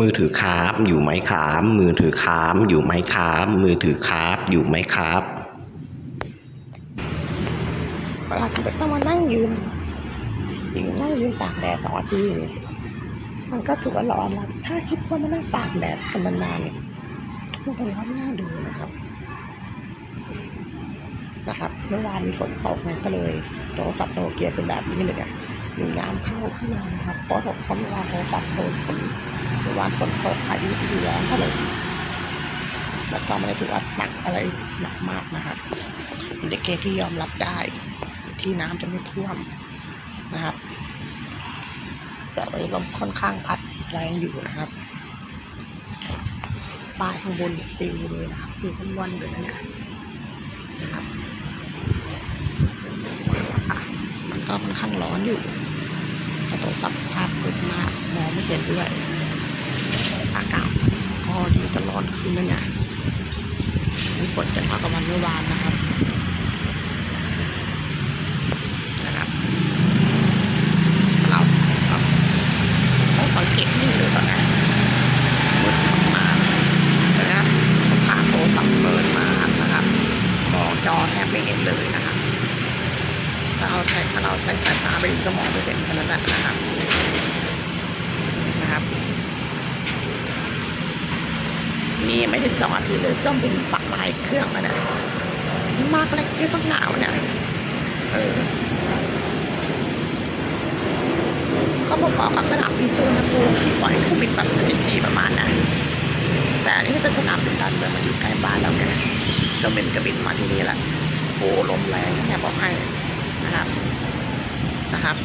มือถือครับอยู่ไหมครับมือถือครับอยู่ไหมครับมือถือครับอยู่ไหมครับเวลาที่ต้องมานั่งยืนยืนนั่งยืนตากแดดสองอาทิตย์มันก็ถือว่าร้อนแล้วถ้าคิดว่ามานั่งตากแดดกันนานๆเนี่ยมันจะร้อนน่าดูนะครับ นะครับเมื่อวานมีฝนตกเนี่ยก็เลยโทรศัพท์โนเกียเป็นแบบนี้เลยอะ มีน้ำเข้าขึ้นมานะครับเพราะถกเพราะเมื่อวานโทรศัพท์โดนฝนเมื่อวานฝนตกพายุที่แรงก็เลยแล้วก็ไม่ได้ถือว่าหนักอะไรหนักมากนะครับเป็นเด็กเกที่ยอมรับได้ ที่น้ำจะไม่ท่วมนะครับแต่วันนี้ลมค่อนข้างพัดแรงอยู่นะครับป้ายข้างบนติวเลยนะครับคือทั้งวันเลยนะครับอะมัน ก็ค่อนข้างร้อนอยู่กระโทรศับภาพเปิดมากมองไม่เห็นด้วยอากาศพอดีจะร้อนขึ้นแล้วเนี่ยมีฝนจะมากับวันเมื่อวานนะครับ ถ้าเราใช้ถ้าเราใช้สายตาไปดีก็มองไม่เห็นขนาดนั้นนะครับนะครับนี่ไม่ถึงสองอาทิตย์เลยก็เป็นปักลายเครื่องมานะมากเลยที่ต้องหนาวเนี่ยเออเขาบอกกับสนามบินสุวรรณภูมิที่ปล่อยเครื่องบินแบบทีทีประมาณนั้นแต่อันนี้เป็นสนามบินดันเมืองมันอยู่ใกล้บ้านเราไงเรื่องบินก็บินมาที่นี่แหละโอ้ลมแรงนะเนี่ยบอกให้ นะครับนะครับ